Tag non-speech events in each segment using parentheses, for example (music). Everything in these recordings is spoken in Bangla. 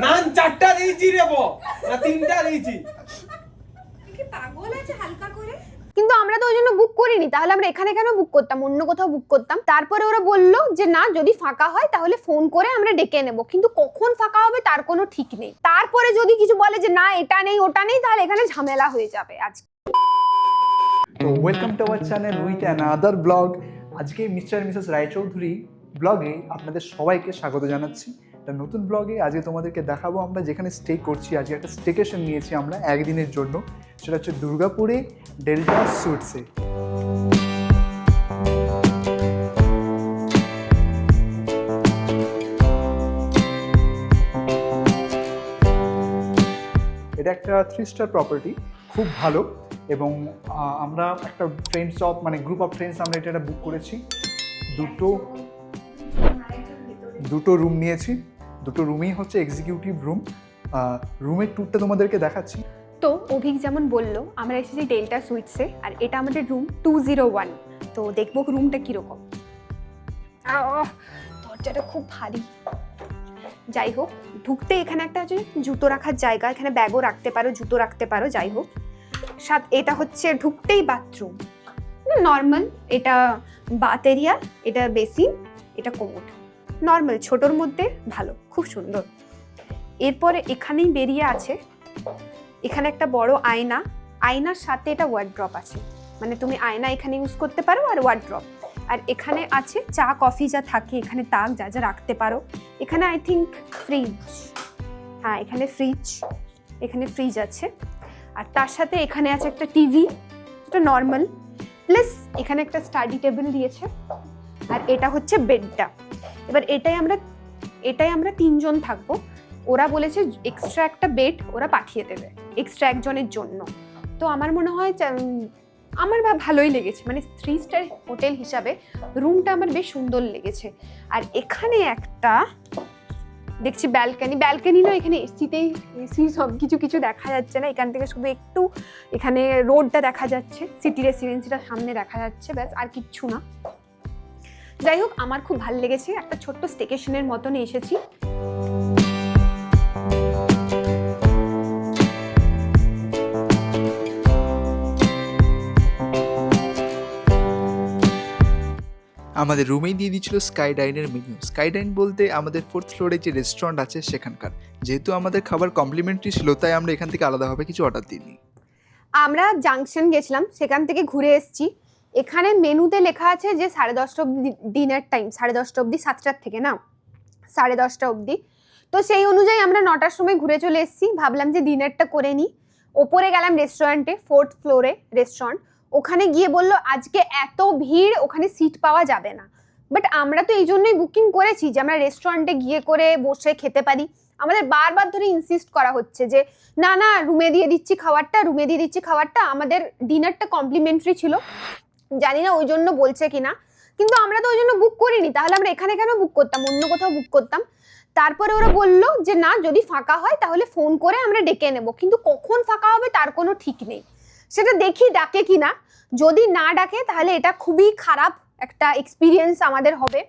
নান চারটা দিয়েছি রে ব না তিনটা দিয়েছি। কি পাগল আছে হালকা করে? কিন্তু আমরা তো ওই জন্য বুক করিনি তাহলে আমরা এখানে কেন বুক করতাম? অন্য কোথাও বুক করতাম? তারপরে ওরা বলল যে না যদি ফাঁকা হয় তাহলে ফোন করে আমরা ডেকে নেব। কিন্তু কখন ফাঁকা হবে তার কোনো ঠিক নেই। তারপরে যদি কিছু বলে যে না এটা নেই ওটা নেই তাহলে এখানে ঝামেলা হয়ে যাবে আজকে তো welcome to our channel with another blog আজকে মিস্টার মিসেস রায়চৌধুরী ব্লগে আপনাদের সবাইকে স্বাগত জানাচ্ছি। একটা নতুন ব্লগে আজকে তোমাদেরকে দেখাবো আমরা যেখানে স্টে করছি। আজকে একটা স্টেকেশন নিয়েছি আমরা একদিনের জন্য। সেটা হচ্ছে দুর্গাপুরে ডেল্টা সুটসে এটা একটা থ্রি স্টার প্রপার্টি খুব ভালো। এবং আমরা একটা ফ্রেন্ডস অফ মানে গ্রুপ অফ ফ্রেন্ডস আমরা এটা বুক করেছি। দুটো দুটো রুম নিয়েছি। দুটো রুমেই হচ্ছে এক্সিকিউটিভ রুম রুমের ট্যুরটা তোমাদেরকে দেখাচ্ছি। তো অভিক যেমন বলল, আমরা এসেছি ডেল্টা সুইটসে আর এটা আমাদের রুম টু জিরো ওয়ান তো দেখব রুমটা কীরকম। দরজাটা খুব ভারী। যাই হোক, ঢুকতে এখানে একটা হচ্ছে জুতো রাখার জায়গা, এখানে ব্যাগও রাখতে পারো, জুতো রাখতে পারো, যাই হোক। সাথ এটা হচ্ছে ঢুকতেই বাথরুম নর্মাল এটা বাথ এরিয়া এটা বেসিন এটা কোমোড নর্মাল, ছোটোর মধ্যে ভালো, খুব সুন্দর। এরপরে এখানেই বেরিয়ে আছে, এখানে একটা বড় আয়না। আয়নার সাথে এটা ওয়ার্ড্রপ আছে। মানে তুমি আয়না এখানে ইউজ করতে পারো আর ওয়ার্ড্রপ আর এখানে আছে চা কফি যা থাকে, এখানে তাক যা যা রাখতে পারো। এখানে আই থিঙ্ক ফ্রিজ হ্যাঁ এখানে ফ্রিজ এখানে ফ্রিজ আছে। আর তার সাথে এখানে আছে একটা টিভি এটা নর্মাল প্লাস এখানে একটা স্টাডি টেবিল দিয়েছে। আর এটা হচ্ছে বেডটা এবার এটাই আমরা এটাই আমরা তিনজন থাকব। ওরা বলেছে এক্সট্রা একটা বেড ওরা পাঠিয়ে দেবে এক্সট্রা একজনের জন্য। তো আমার মনে হয় আমার ভা- ভালোই লেগেছে। মানে থ্রি স্টার হোটেল হিসাবে রুমটা আমার বেশ সুন্দর লেগেছে। আর এখানে একটা, দেখছি ব্যালকানি ব্যালকানি না এখানে এসিতেই এসি সব কিছু কিছু দেখা যাচ্ছে না। এখান থেকে শুধু একটু এখানে রোডটা দেখা যাচ্ছে সিটি রেসিডেন্সিটা সামনে দেখা যাচ্ছে, ব্যাস, আর কিচ্ছু না। যাই হোক আমার খুব ভালো লেগেছে। একটা ছোট্ট স্টেকেশনের মতন এসেছি। আমাদের রুমেই দিয়ে দিচ্ছিল স্কাই ডাইনের মেনু স্কাই ডাইন বলতে আমাদের ফোর্থ ফ্লোরে যে রেস্টুরেন্ট আছে সেখানকার। যেহেতু আমাদের খাবার কমপ্লিমেন্টারি ছিল তাই আমরা এখান থেকে আলাদাভাবে কিছু অর্ডার দিইনি। আমরা জাংশন গেছিলাম সেখান থেকে ঘুরে এসেছি। এখানে মেনুতে লেখা আছে যে সাড়ে দশটা অবধি ডিনার টাইম সাড়ে দশটা অবধি সাতটার থেকে না সাড়ে দশটা অবধি। তো সেই অনুযায়ী আমরা নটার সময় ঘুরে চলে এসেছি। ভাবলাম যে ডিনারটা করে নিই। ওপরে গেলাম রেস্টুরেন্টে ফোর্থ ফ্লোরে রেস্টুরেন্ট ওখানে গিয়ে বলল, আজকে এত ভিড়, ওখানে সিট পাওয়া যাবে না। বাট আমরা তো এই জন্যই বুকিং করেছি যে আমরা রেস্টুরেন্টে গিয়ে করে বসে খেতে পারি। আমাদের বারবার ধরে ইনসিস্ট করা হচ্ছে যে, না না রুমে দিয়ে দিচ্ছি খাবারটা রুমে দিয়ে দিচ্ছি খাবারটা। আমাদের ডিনারটা কমপ্লিমেন্টারি ছিল। জানি না ওই জন্য বলছে কিনা, কিন্তু আমরা তো ওই জন্য বুক করিনি, তাহলে আমরা এখানে কেন বুক করতাম? অন্য কোথাও বুক করতাম। তারপরে ওরা বলল যে, না, যদি ফাঁকা হয় তাহলে ফোন করে আমরা ডেকে নেব। কিন্তু কখন ফাঁকা হবে তার কোনো ঠিক নেই। সেটা দেখি ডাকে কি না যদি না ডাকে তাহলে এটা খুবই খারাপ একটা এক্সপিরিয়েন্স আমাদের হবে।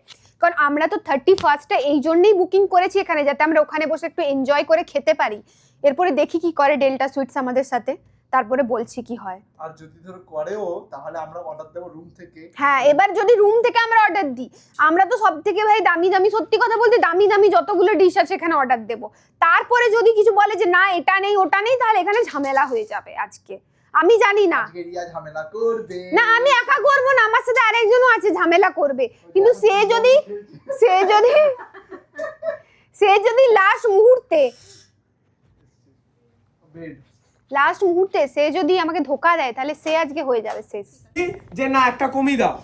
কারণ আমরা তো থার্টি ফার্স্টে এই জন্যই বুকিং করেছি এখানে, যাতে আমরা ওখানে বসে একটু এনজয় করে খেতে পারি। এরপরে দেখি কি করে ডেল্টা সুইটস আমাদের সাথে। তারপরে বলছি কি হয়। আর যদি ধরো করেও তাহলে আমরা অর্ডার দেবো রুম থেকে। হ্যাঁ এবার যদি রুম থেকে আমরা অর্ডার দিই আমরা তো সব থেকে ভাই দামি দামি সত্যি কথা বলতে দামি দামি যতগুলো ডিশ আছে এখানে অর্ডার দেব। তারপরে যদি কিছু বলে যে না এটা নেই ওটা নেই তাহলে এখানে ঝামেলা হয়ে যাবে আজকে। আমি জানি না। আজকে ঝামেলা করবে। না আমি একা করব না আমার সাথে আরেকজনও আছে ঝামেলা করবে। কিন্তু সে যদি সে যদি সে যদি লাস্ট মুহূর্তে লাস্ট মুহূর্তে সে যদি আমাকে ধোকা দেয় তাহলে সে আজকে হয়ে যাবে শেষ। যে না একটা কমিয়ে দাও।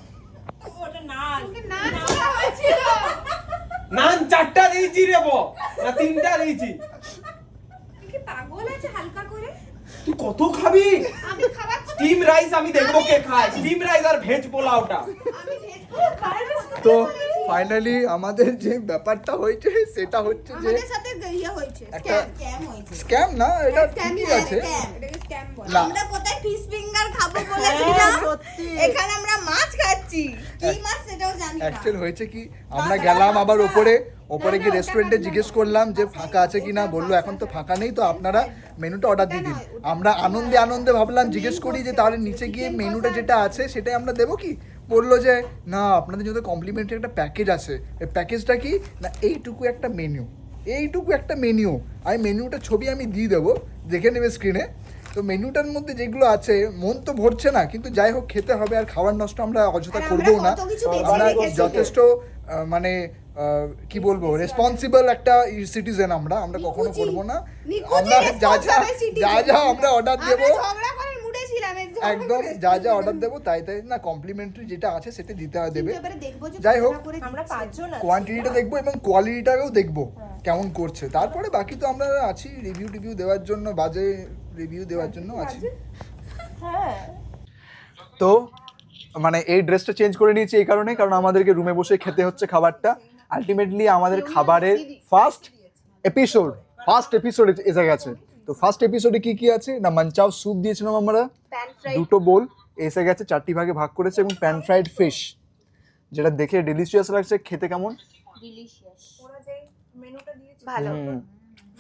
নান চারটা দিয়েছি রে ব না তিনটা দিয়েছি। পাগল আছে হালকা করে? তুই কত খাবি? আমি খাবার স্টিম রাইস আমি দেখব কে খায়। স্টিম রাইস আর ভেজ পোলাওটা। আমি ভেজ পোলাও খাই না। তো ফাইনালি আমাদের যে ব্যাপারটা হয়েছে সেটা হচ্ছে যে আমাদের সাথে গইয়া হয়েছে স্ক্যাম হয়েছে স্ক্যাম না এটা Scam ঠিকই হ্যাঁ, আছে scam বলে। না। আমরা কোথায় ফিশ ফিঙ্গার খাব বলেছিলাম। এখানে আমরা মাছ খাচ্ছি। কি মাছ সেটাও জানি না। অ্যাকচুয়াল হয়েছে কি আমরা গেলাম আবার ওপরে ওপরে কি রেস্টুরেন্টে জিজ্ঞেস করলাম যে ফাঁকা আছে কি না বলল এখন তো ফাঁকা নেই তো আপনারা মেনুটা অর্ডার দিয়ে দিন। আমরা আনন্দে আনন্দে ভাবলাম জিজ্ঞেস করি যে তাহলে নিচে গিয়ে মেনুটা যেটা আছে সেটাই আমরা দেবো কি? বলল যে না আপনাদের যদি কমপ্লিমেন্টারি একটা প্যাকেজ আছে এই প্যাকেজটা কি? না এইটুকু একটা মেনু এইটুকু একটা মেনু আমি মেনুটা ছবি আমি দিয়ে দেবো দেখে নেবে স্ক্রিনে তো মেনুটার মধ্যে যেগুলো আছে মন তো ভরছে না কিন্তু যাই হোক খেতে হবে আর খাবার নষ্ট আমরা অযথা করব না। আমরা যথেষ্ট মানে কি বলব রেসপন্সিবল একটা সিটিজেন আমরা আমরা কখনো করব না। আমরা যা যা যা যা আমরা অর্ডার দেবো। একদম যা যা অর্ডার দেবো তাই তাই না কমপ্লিমেন্টারি যেটা আছে সেটা দিতে হয় দেবে। যাই হোক, কোয়ান্টিটিটা দেখব এবং কোয়ালিটিটাও দেখব কেমন করছে। তারপরে বাকি তো আমরা আছি রিভিউ টিভিউ দেওয়ার জন্য বাজে রিভিউ দেওয়ার জন্য আছি। হ্যাঁ। তো মানে এই ড্রেসটা চেঞ্জ করে নিয়েছি এই কারণে কারণ আমাদেরকে রুমে বসে খেতে হচ্ছে খাবারটা। আলটিমেটলি আমাদের খাবারের ফার্স্ট এপিসোড ফার্স্ট এপিসোড এসে গেছে। তো ফার্স্ট এপিসোডে কি কি আছে? না মাঞ্চাও স্যুপ দিয়েছিলাম আমরা। দুটো বোল এসে গেছে চারটি ভাগে ভাগ করেছে এবং প্যান ফ্রাইড ফিশ যেটা দেখে ডেলিশিয়াস লাগছে খেতে কেমন? ডিলিশিয়াস ওরা যে মেনুটা দিয়েছে ভালো।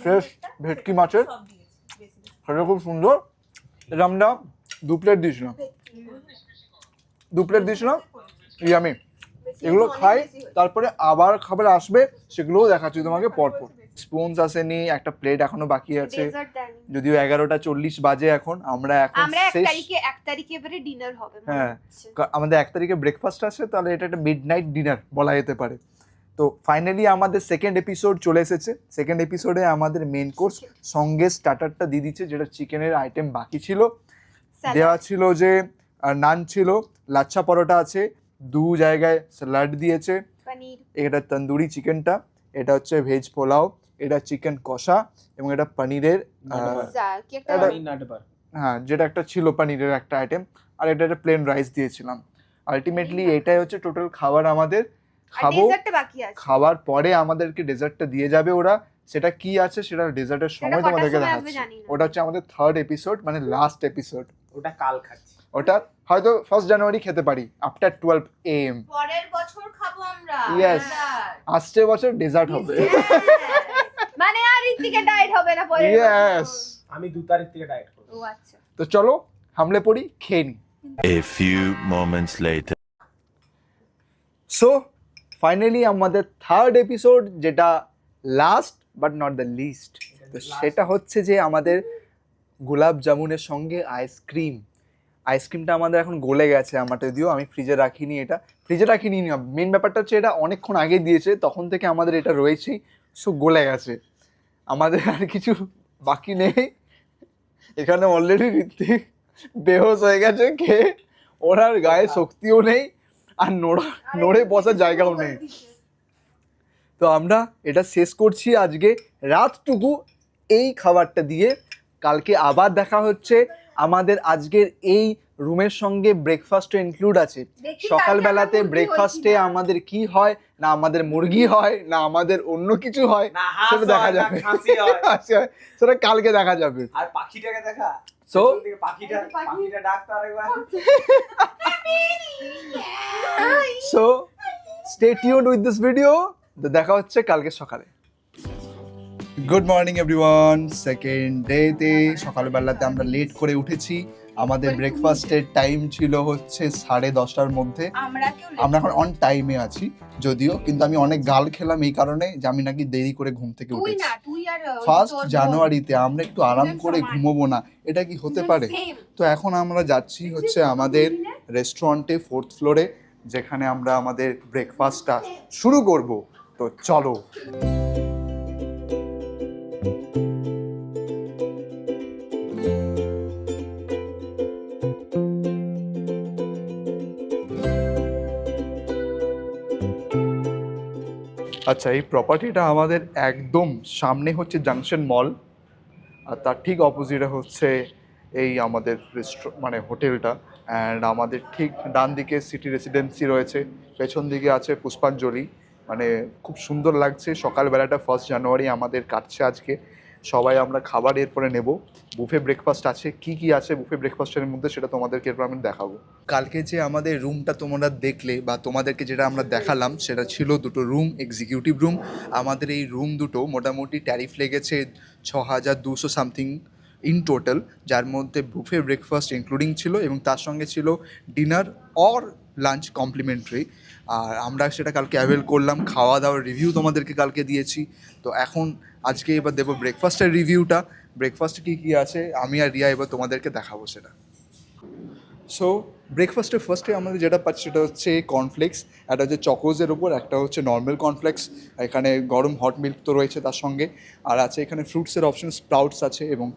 ফ্রেশ ভেটকি মাছের। সেটা খুব সুন্দর। এটা আমরা দু প্লেট দিয়েছিলাম। দু প্লেট দিয়েছিলাম। ইয়ামি এগুলো খাই তারপরে আবার খাবার আসবে সেগুলোও দেখাচ্ছি তোমাকে পরপর। স্পুনস আসেনি একটা প্লেট এখনও বাকি আছে। যদিও এগারোটা চল্লিশ বাজে এখন আমরা এখন আমরা এক তারিখে এক তারিখে এবারে ডিনার হবে হ্যাঁ। আমাদের এক তারিখে ব্রেকফাস্ট আছে তাহলে এটা একটা মিড নাইট ডিনার বলা যেতে পারে। তো ফাইনালি আমাদের সেকেন্ড এপিসোড চলে এসেছে। সেকেন্ড এপিসোডে আমাদের মেন কোর্স সঙ্গে স্টার্টারটা দিয়ে দিচ্ছে যেটা চিকেনের আইটেম বাকি ছিল। দেওয়া ছিল যে নান ছিল লাচ্ছা পরোটা আছে দু জায়গায় স্যালাড দিয়েছে। এটা তন্দুরি চিকেনটা এটা হচ্ছে ভেজ পোলাও এটা চিকেন কষা এবং এটা পনিরের হ্যাঁ যেটা একটা ছিল পনিরের একটা আইটেম আর এটা একটা প্লেন রাইস দিয়েছিলাম। আলটিমেটলি এটাই হচ্ছে টোটাল খাবার আমাদের। খাব ডেজার্টটা বাকি আছে। খাবার পরে আমাদেরকে ডেজার্টটা দিয়ে যাবে ওরা। সেটা কি আছে সেটা ডেজার্টের সময় তোমাদেরকে দেখাচ্ছি। ওটা হচ্ছে আমাদের থার্ড এপিসোড মানে লাস্ট এপিসোড ওটা কাল খাচ্ছি। ওটা হয়তো ফার্স্ট জানুয়ারি খেতে পারি আফটার টুয়েলভ এ এম পরের বছর খাব আমরা dessert। আসছে বছর ডেজার্ট হবে। মানে আর ঋতিকে ডায়েট হবে না পরে ইয়েস আমি দু তারিখ থেকে ডায়েট করব। ও আচ্ছা। তো চলো হামলে পড়ি খেয়ে নি। A few moments later. So finally আমাদের থার্ড এপিসোড যেটা last but not the least তো সেটা হচ্ছে যে আমাদের গোলাপ জামুনের সঙ্গে আইসক্রিম আইসক্রিমটা আমাদের এখন গলে গেছে আমার যদিও আমি ফ্রিজে রাখিনি এটা। ফ্রিজে রাখিনি না মেন ব্যাপারটা হচ্ছে এটা অনেকক্ষণ আগে দিয়েছে তখন থেকে আমাদের এটা রয়েছেই সো গলে গেছে। আমাদের আর কিছু বাকি নেই। এখানে অলরেডি ঋত্বিক বেহোশ হয়ে গেছে খেয়ে ওর আর গায়ে শক্তিও নেই। আর নোড়া নড়ে বসার জায়গাও নেই। তো আমরা এটা শেষ করছি আজকে। রাতটুকু এই খাবারটা দিয়ে কালকে আবার দেখা হচ্ছে। আমাদের আজকের এই রুমের সঙ্গে ব্রেকফাস্টও ইনক্লুড আছে। সকালবেলাতে ব্রেকফাস্টে আমাদের কি হয় না আমাদের মুরগি হয় না আমাদের অন্য কিছু হয় সেটা দেখা যাবে। (laughs) সেটা কালকে দেখা যাবে। আর পাখিটাকে দেখা? আরেকবার so stay tuned with this video তো দেখা হচ্ছে কালকে সকালে। Good morning everyone second day তে সকালবেলাতে আমরা লেট করে উঠেছি। আমাদের ব্রেকফাস্টের টাইম ছিল হচ্ছে সাড়ে দশটার মধ্যে। আমরা এখন অন টাইমে আছি যদিও কিন্তু আমি অনেক গাল খেলাম এই কারণে যে আমি নাকি দেরি করে ঘুম থেকে উঠেছি। ফার্স্ট জানুয়ারিতে আমরা একটু আরাম করে। ঘুমোবো না এটা কি হতে পারে? তো এখন আমরা যাচ্ছি হচ্ছে আমাদের রেস্টুরেন্টে ফোর্থ ফ্লোরে যেখানে আমরা আমাদের ব্রেকফাস্টটা শুরু করব। তো চলো। আচ্ছা এই প্রপার্টিটা আমাদের একদম সামনে হচ্ছে জাংশন মল আর তার ঠিক অপোজিটে হচ্ছে এই আমাদের মানে হোটেলটা অ্যান্ড আমাদের ঠিক ডান দিকে সিটি রেসিডেন্সি রয়েছে, পেছন দিকে আছে পুষ্পাঞ্জলি মানে খুব সুন্দর লাগছে, সকালবেলাটা ফার্স্ট জানুয়ারি আমাদের কাটছে আজকে সবাই আমরা খাবার এরপরে নেব। বুফে ব্রেকফাস্ট আছে, কি কি আছে বুফে ব্রেকফাস্টের মধ্যে সেটা তোমাদেরকে এরপর আমি দেখাবো। কালকে যে আমাদের রুমটা তোমরা দেখলে বা তোমাদেরকে যেটা আমরা দেখালাম, সেটা ছিল দুটো রুম এক্সিকিউটিভ রুম আমাদের এই রুম দুটো মোটামুটি ট্যারিফ লেগেছে ছ হাজার দুশো সামথিং ইন টোটাল যার মধ্যে বুফে ব্রেকফাস্ট ইনক্লুডিং ছিল এবং তার সঙ্গে ছিল ডিনার অর লাঞ্চ কমপ্লিমেন্টারি আর আমরা সেটা কালকে অ্যাভেল করলাম খাওয়া দাওয়ার রিভিউ তোমাদেরকে কালকে দিয়েছি। তো এখন আজকে এবার দেবো ব্রেকফাস্টের রিভিউটা ব্রেকফাস্টে কী কী আছে? আমি আর রিয়া এবার তোমাদেরকে দেখাবো সেটা। সো ব্রেকফাস্টের ফার্স্টে আমাদের যেটা পাচ্ছি সেটা হচ্ছে কর্নফ্লেক্স একটা হচ্ছে চকোজের ওপর একটা হচ্ছে নর্মাল কর্নফ্লেক্স এখানে গরম হট মিল্ক তো রয়েছে তার সঙ্গে। আর আছে এখানে ফ্রুটসের অপশন স্প্রাউটস আছে এবং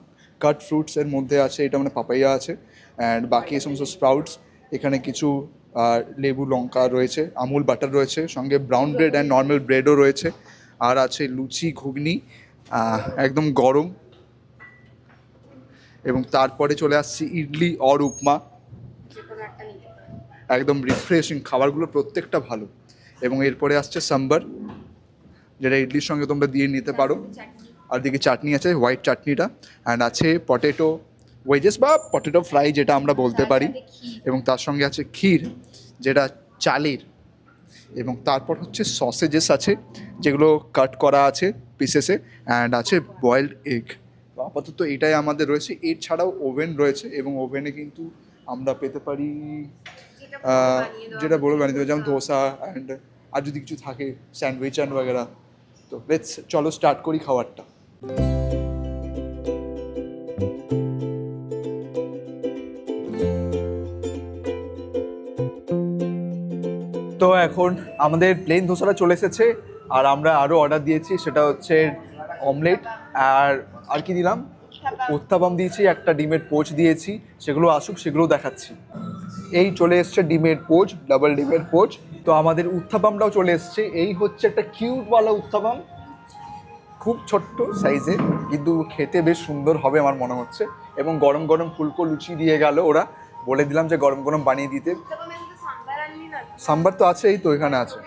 কাট ফ্রুটসের মধ্যে আছে, এটা মানে পাপাইয়া আছে। অ্যান্ড বাকি এই সমস্ত স্প্রাউটস এখানে কিছু লেবু, লঙ্কা রয়েছে, আমুল বাটার রয়েছে, সঙ্গে ব্রাউন ব্রেড অ্যান্ড নর্মাল ব্রেডও রয়েছে, আর আছে লুচি ঘুগনি একদম গরম। এবং তারপরে চলে আসছি ইডলি অর উপমা। একদম রিফ্রেশিং খাবারগুলো প্রত্যেকটা ভালো। এবং এরপরে আসছে সাম্বার, যেটা ইডলির সঙ্গে তোমরা দিয়ে নিতে পারো। আর দিকে চাটনি আছে হোয়াইট চাটনিটা অ্যান্ড আছে পটেটো ওয়েজেস বা পটেটো ফ্রাই যেটা আমরা বলতে পারি। এবং তার সঙ্গে আছে ক্ষীর যেটা চালের। এবং তারপর হচ্ছে সসেজেস আছে যেগুলো কাট করা আছে পিসেসে অ্যান্ড আছে বয়েলড এগ আপাতত এটাই আমাদের রয়েছে। এর ছাড়াও ওভেন রয়েছে এবং ওভেনে কিন্তু আমরা পেতে পারি যেটা বলে বানিয়ে দেবে যেমন ধোসা অ্যান্ড আর যদি কিছু থাকে স্যান্ডউইচ অ্যান্ড বাগেরা। তো বেশ চলো স্টার্ট করি খাবারটা। এখন আমাদের প্লেন ধোসাটা চলে এসেছে আর আমরা আরও অর্ডার দিয়েছি সেটা হচ্ছে অমলেট আর আর কি দিলাম? উত্তাপাম দিয়েছি একটা ডিমের পোচ দিয়েছি সেগুলো আসুক সেগুলো দেখাচ্ছি। এই চলে এসছে ডিমের পোচ ডাবল ডিমের পোচ। তো আমাদের উত্থাপামটাও চলে এসছে। এই হচ্ছে একটা কিউটওয়ালা উত্থাপাম। খুব ছোট্ট সাইজে কিন্তু খেতে বেশ সুন্দর হবে আমার মনে হচ্ছে। এবং গরম গরম ফুলকো লুচি দিয়ে গেল ওরা। বলে দিলাম যে গরম গরম বানিয়ে দিতে। সাম্বার তো আছেই তো এখানে আছে।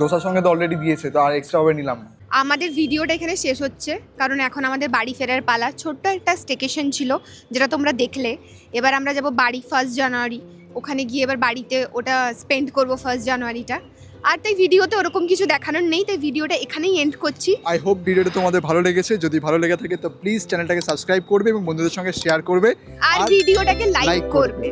দোসার সঙ্গে তো অলরেডি দিয়েছে তো আর এক্সট্রা হবে নিলাম না। আমাদের ভিডিওটা এখানে শেষ হচ্ছে কারণ এখন আমাদের বাড়ি ফেরার পালা। ছোট্ট একটা স্টেকেশন ছিল যেটা তোমরা দেখলে। এবার আমরা যাব বাড়ি ফার্স্ট জানুয়ারি ওখানে গিয়ে এবার বাড়িতে ওটা স্পেন্ড করব ফার্স্ট জানুয়ারিটা আর তাই ভিডিওতে ওরকম কিছু দেখানোর নেই তাই ভিডিওটা এখানেই এন্ড করছি। আই হোপ ভিডিওটা তোমাদের ভালো লেগেছে। যদি ভালো লেগে থাকে তো প্লিজ চ্যানেলটাকে সাবস্ক্রাইব করবে এবং বন্ধুদের সঙ্গে শেয়ার করবে। আর ভিডিওটাকে লাইক। করবে।